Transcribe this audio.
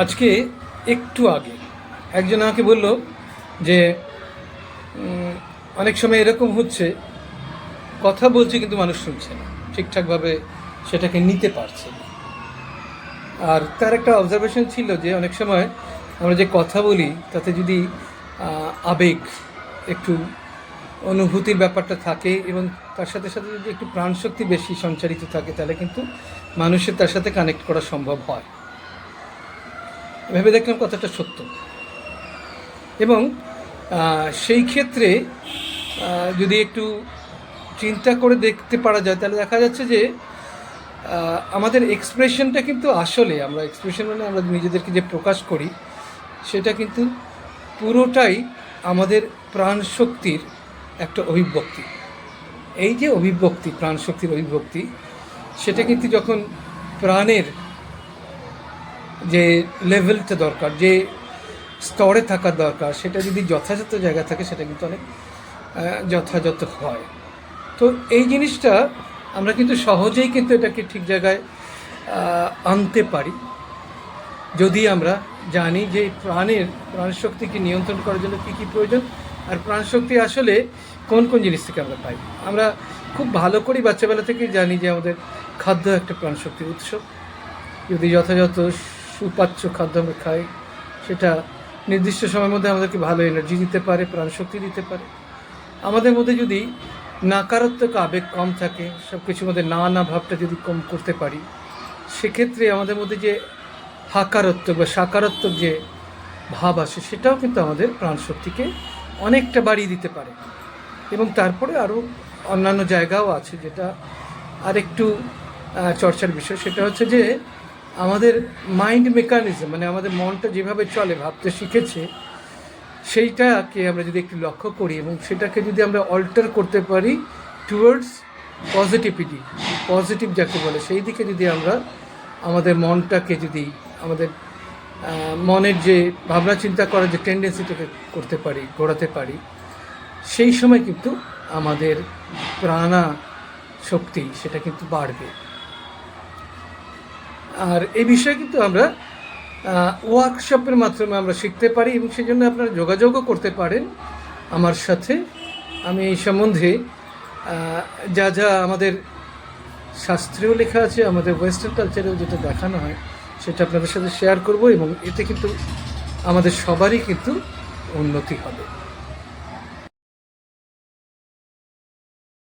আজকে একটু আগে একজন আমাকে বলল যে অনেক সময় এরকম হচ্ছে, কথা বলছে কিন্তু মানুষ শুনছে না, ঠিকঠাকভাবে সেটাকে নিতে পারছে না। আর তার একটা অবজারভেশন ছিল যে, অনেক সময় আমরা যে কথা বলি, তাতে যদি আবেগ, একটু অনুভূতির ব্যাপারটা থাকে এবং তার সাথে সাথে যদি একটু প্রাণশক্তি বেশি সঞ্চারিত থাকে, তাহলে কিন্তু মানুষের তার সাথে কানেক্ট করা সম্ভব হয়। ভেবে দেখলাম কথাটা সত্য। এবং সেই ক্ষেত্রে যদি একটু চিন্তা করে দেখতে পারা যায়, তাহলে দেখা যাচ্ছে যে আমাদের এক্সপ্রেশনটা কিন্তু আসলে, আমরা এক্সপ্রেশন মানে আমরা নিজেদেরকে যে প্রকাশ করি, সেটা কিন্তু পুরোটাই আমাদের প্রাণশক্তির একটা অভিব্যক্তি। এই যে অভিব্যক্তি, প্রাণশক্তির অভিব্যক্তি, সেটা কিন্তু যখন প্রাণের যে লেভেলটা দরকার, যে স্তরে থাকা দরকার, সেটা যদি যথাযথ জায়গা থাকে, সেটা কিন্তু অনেক যথাযথ হয়। তো এই জিনিসটা আমরা কিন্তু সহজেই কিন্তু এটাকে ঠিক জায়গায় আনতে পারি। যদি আমরা জানি যে প্রাণের প্রাণশক্তিকে নিয়ন্ত্রণ করার জন্য কী কী প্রয়োজন, আর প্রাণশক্তি আসলে কোন কোন জিনিস থেকে আমরা পাই। আমরা খুব ভালো করেই বাচ্চাবেলা থেকেই জানি যে আমাদের খাদ্য একটা প্রাণশক্তির উৎস। যদি যথাযথ সুপাচ্য খাদ্য আমরা খাই, সেটা নির্দিষ্ট সময়ের মধ্যে আমাদেরকে ভালো এনার্জি দিতে পারে, প্রাণশক্তি দিতে পারে। আমাদের মধ্যে যদি নাকারাত্মক আবেগ কম থাকে সব কিছুর মধ্যে না না ভাবটা যদি কম করতে পারি, সেক্ষেত্রে আমাদের মধ্যে যে হাকারাত্মক বা সাকারাত্মক যে ভাব আসে, সেটাও কিন্তু আমাদের প্রাণশক্তিকে অনেকটা বাড়িয়ে দিতে পারে। এবং তারপরে আরও অন্যান্য জায়গাও আছে যেটা আরেকটু চর্চার বিষয়, সেটা হচ্ছে যে আমাদের মাইন্ড মেকানিজম মানে আমাদের মনটা যেভাবে চলে, ভাবতে শিখেছে, সেইটাকে আমরা যদি একটু লক্ষ্য করি এবং সেটাকে যদি আমরা অল্টার করতে পারি টুয়ার্ডস পজিটিভিটি পজিটিভ যাকে বলে, সেই দিকে যদি আমরা আমাদের মনটাকে যদি, আমাদের মনের যে ভাবনা চিন্তা করার যে টেন্ডেন্সিটাকে করতে পারি, গড়াতে পারি, সেই সময় কিন্তু আমাদের প্রাণা শক্তি সেটা কিন্তু বাড়বে। আর এই বিষয়ে কিন্তু আমরা ওয়ার্কশপের মাধ্যমে আমরা শিখতে পারি এবং সেই জন্য আপনারা যোগাযোগও করতে পারেন আমার সাথে। আমি এই সম্বন্ধে যা যা আমাদের শাস্ত্রেও লেখা আছে, আমাদের ওয়েস্টার্ন কালচারেও যেটা দেখানো হয়, সেটা আপনাদের সাথে শেয়ার করব এবং এতে কিন্তু আমাদের সবারই কিন্তু উন্নতি হবে।